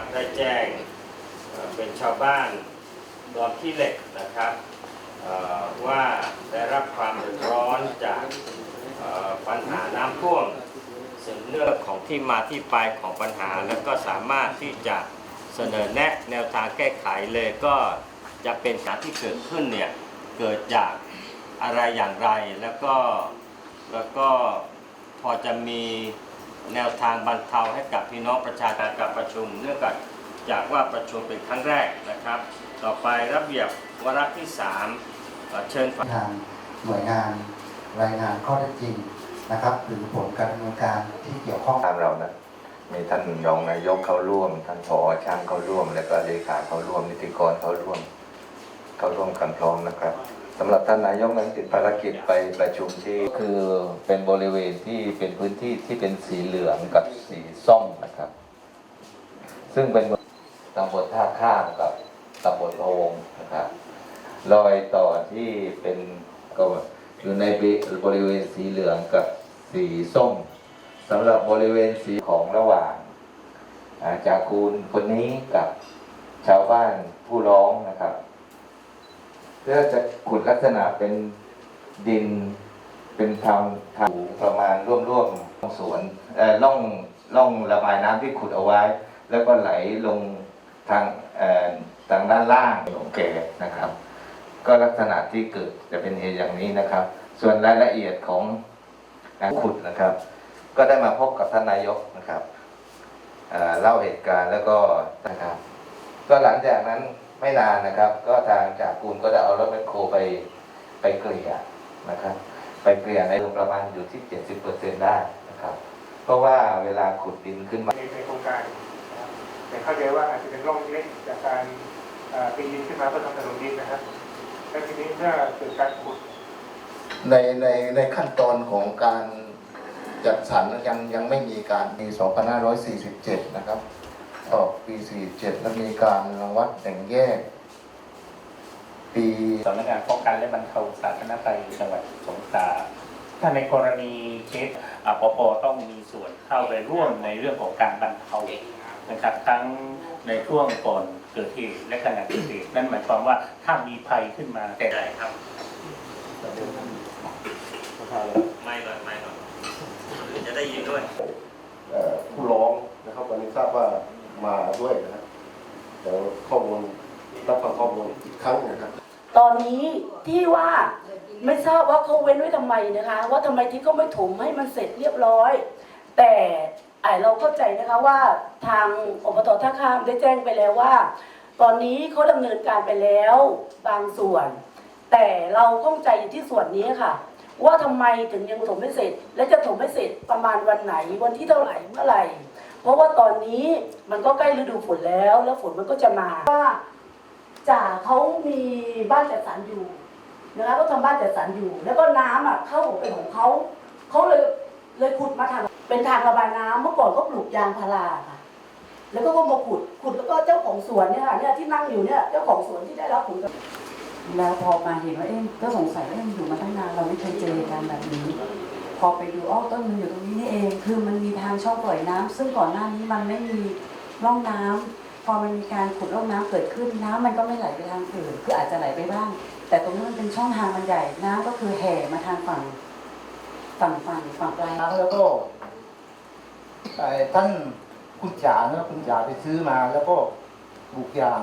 นะครับได้แจ้งเป็นชาวบ้านดอนขี้เหล็กนะครับว่าได้รับความเดือดร้อนจากปัญหาน้ำท่วมซึ่งเรื่องของที่มาที่ไปของปัญหา แล้วก็สามารถที่จะเสนอแนะแนวทางแก้ไขเลยก็จะเป็นสาที่เกิดขึ้นเนี่ยเกิดจากอะไรอย่างไรแล้วก็แล้วก็พอจะมี แนวทางบรรเทาให้กับพี่น้องประชาชนกับประชุม เนื่องจากจากว่าประชุมเป็นครั้งแรกนะครับ ต่อไประเบียบวาระที่3เอ่อเชิญฝ่ายทางหน่วยงานรายงานข้อเท็จจริงนะครับ หรือผลการดำเนินการที่เกี่ยวข้องทางเรานะมีท่านรองนายกเข้าร่วม ท่านผอช่างเข้าร่วม แล้วก็เลขาเข้าร่วมนิติกรเข้าร่วม เข้าร่วมกันพร้อมนะครับสำหรับท่านนายกนั้นติดภารกิจไปประชุมที่คือเป็นบริเวณที่เป็นพื้นที่ที่เป็นสีเหลืองกับสีส้มนะครับ ซึ่งเป็นตำบลท่าข้ามกับตำบลพะวงนะครับรอยต่อที่เป็นก็อยู่ในบริเวณสีเหลืองกับสีส้มสำหรับบริเวณสีของระหว่างอาจากูลคนนี้กับชาวบ้านผู้ร้องนะครับ เพื่อจะขุดลักษณะเป็นดินเป็นทางทางประมาณร่วมๆสวนเอ่อล่องล่องระบายน้ำที่ขุดเอาไว้ แล้วก็ไหลลงทางเอ่อทางด้านล่างของแกนะครับ ก็ลักษณะที่เกิดจะเป็นเหตุอย่างนี้นะครับ ส่วนรายละเอียดของการขุดนะครับ ก็ได้มาพบกับท่านนายกนะครับเล่าเหตุการณ์แล้วก็นะครับก็หลังจากนั้น ไม่นานนะครับ ก็ทางจากกูลก็ได้เอารถแมคโครไปไปเกลี่ยนะครับ ไปเกลี่ยในประมาณอยู่ที่ 70%ได้นะครับ เพราะว่าเวลาขุดดินขึ้นมาในในโครงการนะครับแต่เข้าใจว่าอาจจะเป็นร่องเล็กจากการเอ่อปีนดินขึ้นมาเพื่อทำถนนดินนะครับแล้วทีนี้เมื่อเกิดการขุดในในในขั้นตอนของการจัดสรรยังยังไม่มีการปี2547 นะครับ ออกปี 47 แล้วมีการรังวัดแบ่งแยก ปีสำนักงานป้องกันและบรรเทาสาธารณภัยจังหวัดสงขลาถ้าในกรณีเคสอ่าปปต้องมีส่วนเข้าไปร่วมในเรื่องของการบรรเทานะครับทั้งในช่วงก่อนเกิดเหตุและขณะเกิดเหตุนั่นหมายความว่าถ้ามีภัยขึ้นมาแต่ได้ครับไม่ก่อนไม่ก่อนหรือจะได้ยินด้วยเอ่อผู้ร้องนะครับวันนี้ทราบว่า มาด้วยนะครับเดี๋ยวข้อมูลรับฟังข้อมูลอีกครั้งนะครับตอนนี้ที่ว่าไม่ทราบว่าเขาเว้นไว้ทำไมนะคะ ว่าทำไมที่เขาไม่ถมให้มันเสร็จเรียบร้อย แต่ไอเราเข้าใจนะคะว่าทางอบตท่าข้ามได้แจ้งไปแล้วว่า ตอนนี้เขาดำเนินการไปแล้วบางส่วน แต่เราข้องใจอยู่ที่ส่วนนี้ค่ะ ว่าทำไมถึงยังถมไม่เสร็จ และจะถมไม่เสร็จประมาณวันไหนวันที่เท่าไหร่เมื่อไหร่ เพราะว่าตอนนี้มันก็ใกล้ฤดูฝนแล้ว แล้วฝนมันก็จะมาว่าจ่าเขามีบ้านจัดสรรอยู่นะคะเขาทำบ้านจัดสรรอยู่ แล้วก็น้ำอะเข้าเป็นของเขาเขาเลยเลยขุดมาทางเป็นทางระบายน้ำเมื่อก่อนก็ปลูกยางพาราค่ะ แล้วก็ก็มาขุดขุดแล้วก็เจ้าของสวนเนี่ยค่ะเนี่ยที่นั่งอยู่เนี่ยเจ้าของสวนที่ได้รับผลกระทบ แล้วพอมาเห็นว่าเอ๊ะก็สงสัยว่าเอ๊ะมันอยู่มาตั้งนานเราไม่เคยเจอเหตุการณ์แบบนี้ พอไปดูอ้อต้นมันอยู่ตรงนี้นี่เอง คือมันมีทางช่องปล่อยน้ำซึ่งก่อนหน้านี้มันไม่มีร่องน้ำพอมันมีการขุดร่องน้ำเกิดขึ้นน้ำมันก็ไม่ไหลไปทางอื่นคืออาจจะไหลไปบ้าง แต่ตรงนี้มันเป็นช่องทางมันใหญ่น้ำก็คือแห่มาทางฝั่งฝั่งฝั่งฝั่งปลายแล้วก็ท่านคุณจ๋าเนอะคุณจ๋าไปซื้อมาแล้วก็ปลูกยาง